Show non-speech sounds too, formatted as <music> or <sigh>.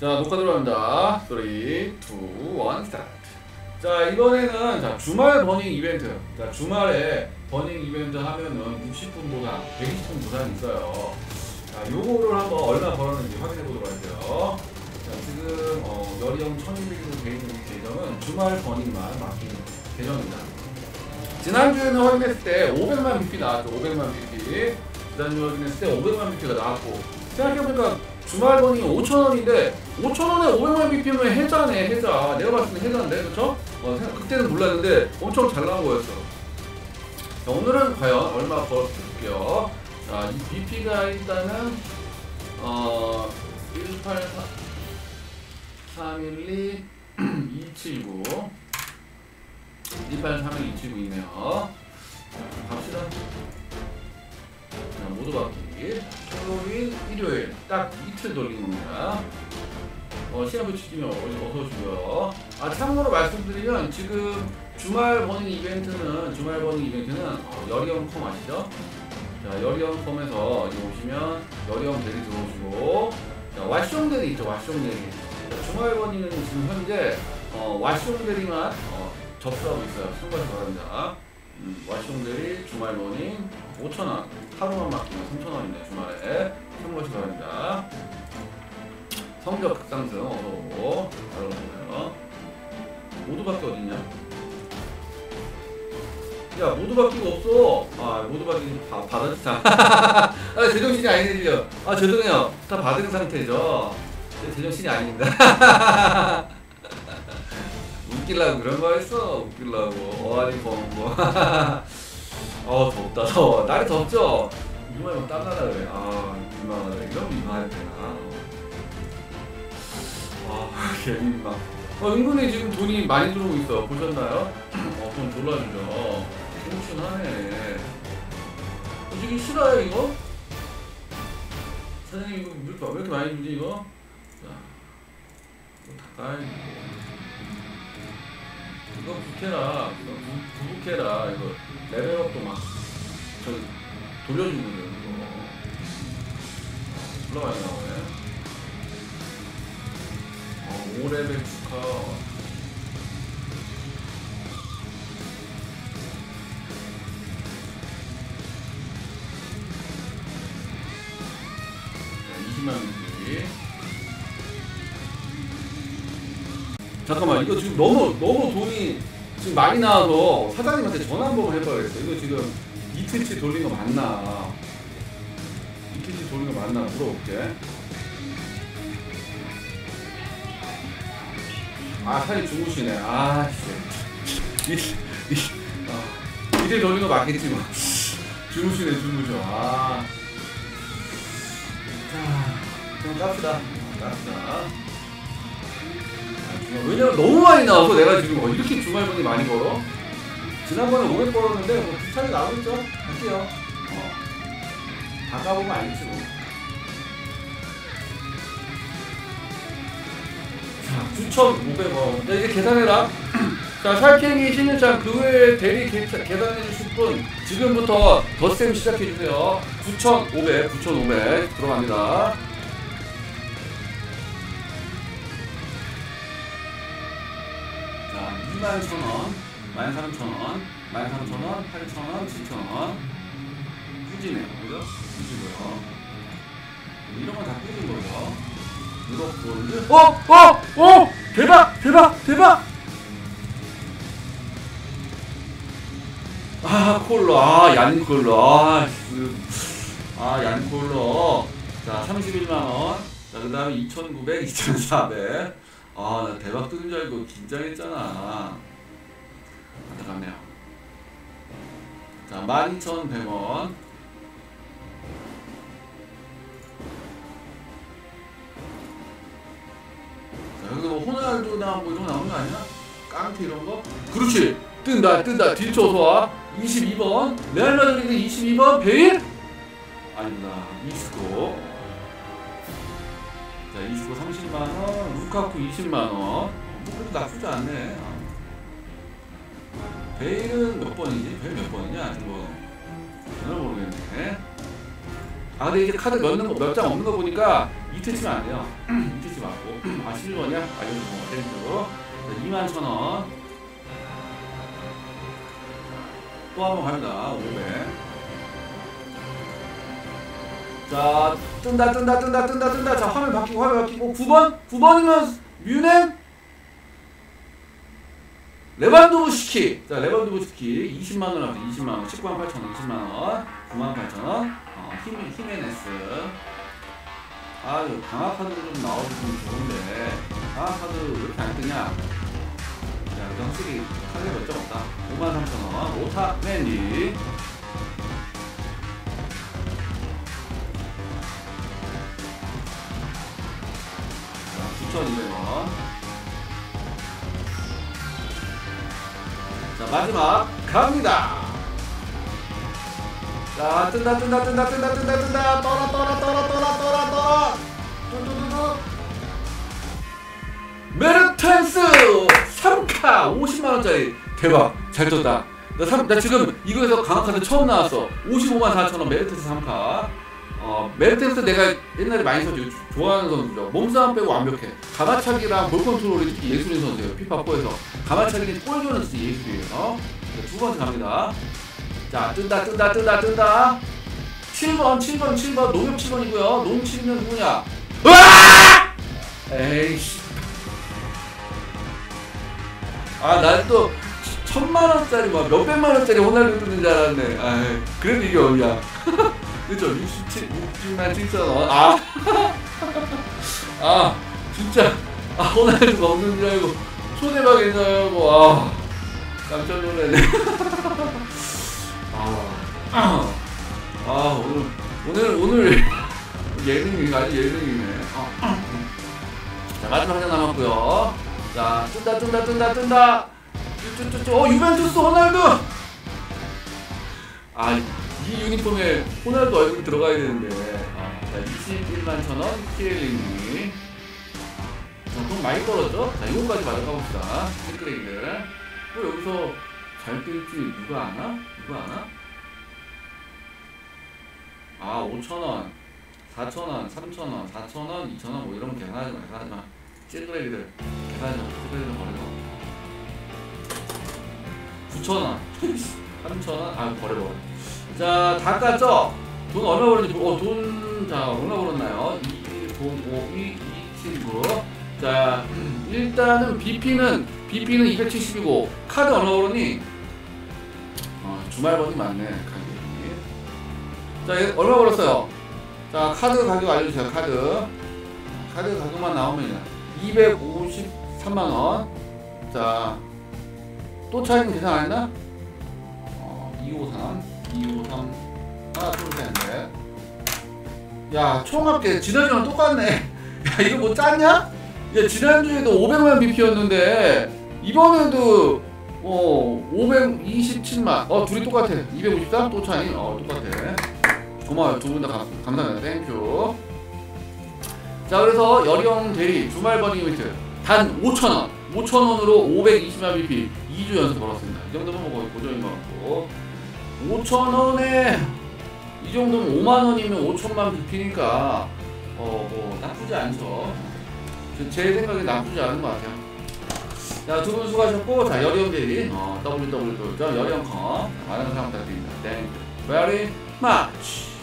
자 녹화 들어갑니다. 3, 2, 1 스타트. 자 이번에는 자 주말 버닝 이벤트. 자 주말에 버닝 이벤트 하면은 60분 보상, 120분 보상이 있어요. 자 요거를 한번 얼마 벌었는지 확인해 보도록 할게요. 자 지금 어, 열이형 1200으로 돼 있는 이 계정은 주말 버닝만 맡긴 계정입니다. 지난주에는 확인했을 때 500만 BP 나왔죠. 500만 BP. 지난주 확인했을 때 500만 BP가 나왔고 생각해보니까 주말 버닝이 5,000원인데 5,000원에 500만 BP면 해자네 해자. 내가 봤을 때 해자인데 그쵸? 어, 그때는 몰랐는데 엄청 잘 나온 거였어. 자, 오늘은 과연 얼마 볼게요. 자, 이 BP가 일단은 어 184 312 279 183에 279 있네요. 갑시다. 받기. 토요일, 일요일 딱 이틀 돌린 겁니다. 어, 시간 붙이시면 어서 오시고요. 아, 참고로 말씀드리면 지금 주말 버닝 이벤트는 주말 버닝 이벤트는 어, 여리형컴 아시죠? 자, 여리형컴에서 이제 오시면 여리형 대리 들어오시고 자, 왓숑 대리 있죠, 왓숑 대리. 자, 주말 버닝은 지금 현재 어, 왓숑 대리만 어, 접수하고 있어요. 참고하시 바랍니다. 음, 왓숑 대리 주말 버닝 5,000원 하루만 맡기면 3,000원인데 주말에 참고하시 바랍니다. 성적 급상승 어서 오고 바로 오세요. 모두 받기 어딨냐? 야 모두 받기가 없어. 아 모두 받기 다 받았다. <laughs> 아 제정신이 아니네요. 아 죄송해요. 다 받은 상태죠. 제 제정신이 아닙니다. <laughs> 웃기려고 그런 거 했어. 웃기려고. 어안이 벙벙. <laughs> 어 덥다 <laughs> 더워. 날이 덥죠? 이마에 땀나라 그래. 아 민망하다. 이런 민망할 때나. 아 <laughs> 개민망. 어 은근히 지금 돈이 많이 들어오고 있어. 보셨나요? 어돈 졸라주죠. emotion하네. 움직이 싫어요 이거? 사장님 이거 왜 이렇게 많이 주지 이거? 자, 이거 다 까야 지. 이거 부캐라. 이거 부, 부부캐라. 이거 레벨업도 막 저기 돌려주는 거예요 이거. 올라가야 나오네. 어, 5레벨 축하. 잠깐만 이거 지금 너무 너무 돈이 지금 많이 나와서 사장님한테 전화 한 번 해봐야겠어. 이거 지금 이틀치 돌린 거 맞나? 이틀치 돌린 거 맞나 물어볼게. 아 살이 주무시네. 아 씨. 아, 이틀 돌린 거 맞겠지 뭐. 주무시네 주무셔. 아. 자, 그럼 깝시다. 깝시다. 왜냐면 너무 많이 나와서 내가 지금 어, 이렇게 주말분이 많이 벌어? 지난번에 500 벌었는데 뭐 비슷하게 나오겠죠? 할게요. 어. 다 가보면 알겠지 뭐. 자, 9,500원. 자, 이제 계산해라. <clears throat> 자, 살쾡이 신일장 그 외에 대리 계, 계산해 주실 분 지금부터 덧셈 시작해 주세요. 9,500, 9,500 들어갑니다. 자, 2만 1,000원, 13,000원, 13,000원, 8,000원, 7,000원. 꾸지네요. 그죠? 꾸지고요. 이런 건다 꾸진 거죠. 유럽 골드. 어! 어! 어! 대박! 대박! 대박! 아, 콜러. 아, 얀 콜러. 아, 그, 아, 얀 콜러. 자, 31만원. 자, 그 다음에 2,900, 2,400. 아, 나 대박 뜨는 줄 알고 긴장했잖아. 안타깝네요. 자, 12,100원. 자, 여기 뭐 호날두나 뭐 이런 거 나오는 거 아니야? 깡티 이런 거? 그렇지! 뜬다, 뜬다. 뒤쳐서 와. 22번. 레알 마드리드 22번. 베일? 아닙니다. 이스코. 자, 이스코 30만 원. 루카쿠 20만원. 뭐 그래도 나쁘지 않네. 베일은 몇 번이지? 베일 몇 번이냐? 이거. 전혀 모르겠네. 아 근데 이제 카드 몇장 없는 거 보니까 이틀 치면 안 돼요. <clears throat> 이틀 치면 안 되고. 아, 11번이야? 알려주고, 땡큐. 자, 2만 천 원. 또 한 번 갑니다. 500. 자 뜬다 뜬다 뜬다 뜬다 뜬다. 자 화면 바뀌고 화면 바뀌고. 9번 9번이면 뮌헨 레반도브시키. 자 레반도브시키 20만원 합니다 20만원 19만 8천 20만원 9만 8천원. 어, 히메네스. 아유 강화카드 좀 나와주면 좋은데. 강화카드 왜 이렇게 안 뜨냐? 자 이거 확실히 카드가 몇점 없다. 5만 3천원. 오타 맨니 6,200원. 자, 마지막 갑니다. 자, 뜬다, 뜬다, 뜬다, 뜬다, 뜬다, 뜬다. 떠라, 떠라, 떠라, 떠라, 떠라, 떠라. 뚜두두두. 메르텐스 3카 50만원짜리 대박 잘 떴다 나, 3, 나 지금 이거에서 강학하는 처음 나왔어 55만 4천원 메르텐스 3카 어, 메르텐스 내가 옛날에 많이 썼죠 좋아하는 선수죠. 몸싸움 빼고 완벽해. 가마차기랑 볼 컨트롤이 특히 예술인 선수예요 피파4에서. 가마차기는 골교는 진짜 예술이에요. 자, 두 번째 갑니다. 자 뜬다 뜬다 뜬다 뜬다. 7번 7번 7번 농협 7번이고요. 농 7번 누구냐? 으아! 에이씨. 아, 난또 천만 원짜리 막 몇백만 원짜리 호날두 뜨는 줄 알았네. 아, 그래도 이게 어디야? <laughs> 그죠? 67, 60만 7천 원. 아, 아, 진짜. 아, 호날두가 없는 줄 알고 초대박인 줄 알고 아, 깜짝 놀랐네. 아, 아, 오늘 오늘 오늘 예능이 아주 예능이네. 아. 자, 마지막 한장 남았고요. 자, 뜬다, 뜬다, 뜬다, 뜬다. 쭈쭈쭈쭈. 어, 유벤투스 호날두. 아, 이 유니폼에 호날두 얼굴 들어가야 되는데. 아, 자, 21만 천 원, 키엘링이. 자, 돈 많이 떨었죠? 자, 이거까지 맞아가 봅시다. 싱크레이드. 또 여기서 잘 뜰지 누가 아나? 누가 아나? 아, 5천원, 4천원, 3천원, 4천원, 2천원, 뭐 이런 거 계산하지 마, 계산하지 마. 찌그레기들 계산하지 마, 찌그레기들 <laughs> 버려. 9천원, 3천원, 아, 버려버려. 자, 다 깠죠? 돈 얼마 벌었는지, 어, 돈, 자, 얼마 벌었나요? 2, 0, 5, 2, 2, 7, 9. 자, 일단은 BP는, BP는 270이고, 카드 얼마 벌었니? 어, 주말 번이 많네, 카드. 자, 얘 얼마 벌었어요? 자, 카드 가격 알려주세요, 카드. 카드 가격만 나오면 253만원. 자, 또 차이는 계산 안 했나? 어, 253, 253, 하나, 둘, 셋, 넷. 야, 총합계 지난주랑 똑같네. <laughs> 야, 이거 뭐 짰냐? 야, 지난주에도 500만 BP였는데, 이번에도, 어, 527만. 어, 둘이 똑같아. 253? 또 차이? 어, 똑같아. 고마워요. 두 분 다 감사합니다. 땡큐. 자, 그래서 여령 대리 주말 버닝 이벤트 단 5,000원. 5,000원으로 520만 BP 2주 연속 벌었습니다. 이 정도면 뭐 고정인 것 같고. 5,000원에 이 정도면 5만 원이면 5천만 BP니까 어, 뭐 나쁘지 않죠. 제- 제 생각에 나쁘지 않은 것 같아요. 자, 두 분 수고하셨고, 자, 여령 대리, 어, www.여령컴 많은 사랑 부탁드립니다. You very much.